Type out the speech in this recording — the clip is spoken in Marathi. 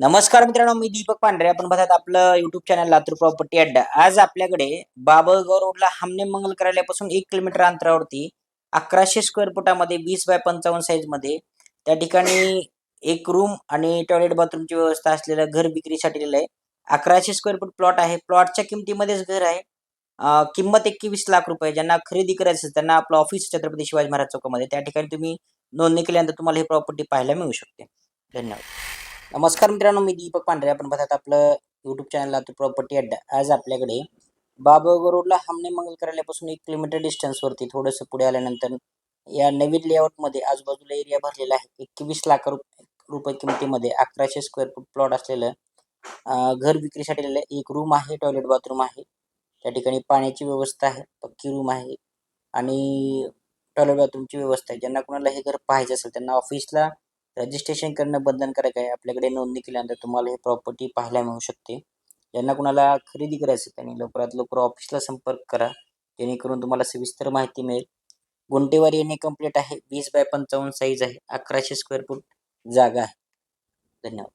नमस्कार मित्रांनो मी दीपक पांढरे. आपण बघत आपलं युट्यूब चॅनल लातूर प्रॉपर्टी अड्डा. आज आपल्याकडे बाबळगाव रोडला हमने मंगल कार्यालयापासून एक किलोमीटर अंतरावरती अकराशे स्क्वेअर फुटामध्ये वीस बाय पंचावन्न साईजमध्ये त्या ठिकाणी एक रूम आणि टॉयलेट बाथरूमची व्यवस्था असलेलं घर विक्रीसाठी दिलेलं आहे. अकराशे स्क्वेअर फूट प्लॉट आहे. प्लॉटच्या किमतीमध्येच घर आहे. किंमत एकवीस लाख रुपये. ज्यांना खरेदी करायचं असेल त्यांना आपलं ऑफिस छत्रपती शिवाजी महाराज चौकामध्ये. त्या ठिकाणी तुम्ही नोंदणी केल्यानंतर तुम्हाला ही प्रॉपर्टी पाहायला मिळू शकते. धन्यवाद. नमस्कार मित्रांनो मी दीपक पांढरे. आपण बघत आपलं युट्यूब चॅनल लातूर प्रॉपर्टी अड्डा. आज आपल्याकडे बाबा रोडला हमने मंगल कार्यालयापासून एक किलोमीटर डिस्टन्सवरती थोडंसं पुढे आल्यानंतर या नवीन लेआउटमध्ये आजूबाजूला एरिया भरलेला आहे. एकवीस लाख रुप- रुपये किमतीमध्ये अकराशे स्क्वेअर फूट प्लॉट असलेलं घर विक्रीसाठी एक रूम आहे टॉयलेट बाथरूम आहे. त्या ठिकाणी पाण्याची व्यवस्था आहे पक्की रूम आहे आणि टॉयलेट बाथरूमची व्यवस्था आहे. ज्यांना कोणाला हे घर पाहायचं असेल त्यांना ऑफिसला रजिस्ट्रेशन करणं बंधनकारक आहे. आपल्याकडे नोंदणी केल्यानंतर तुम्हाला हे प्रॉपर्टी पाहायला मिळू शकते. ज्यांना कुणाला खरेदी करायचं त्यांनी लवकरात लवकर ऑफिसला संपर्क करा. जेणेकरून तुम्हाला सविस्तर माहिती मिळेल. गुंटेवारी येणे कंप्लीट आहे. वीस बाय पंचावन्न साईज आहे. अकराशे स्क्वेअर फूट जागा आहे. धन्यवाद.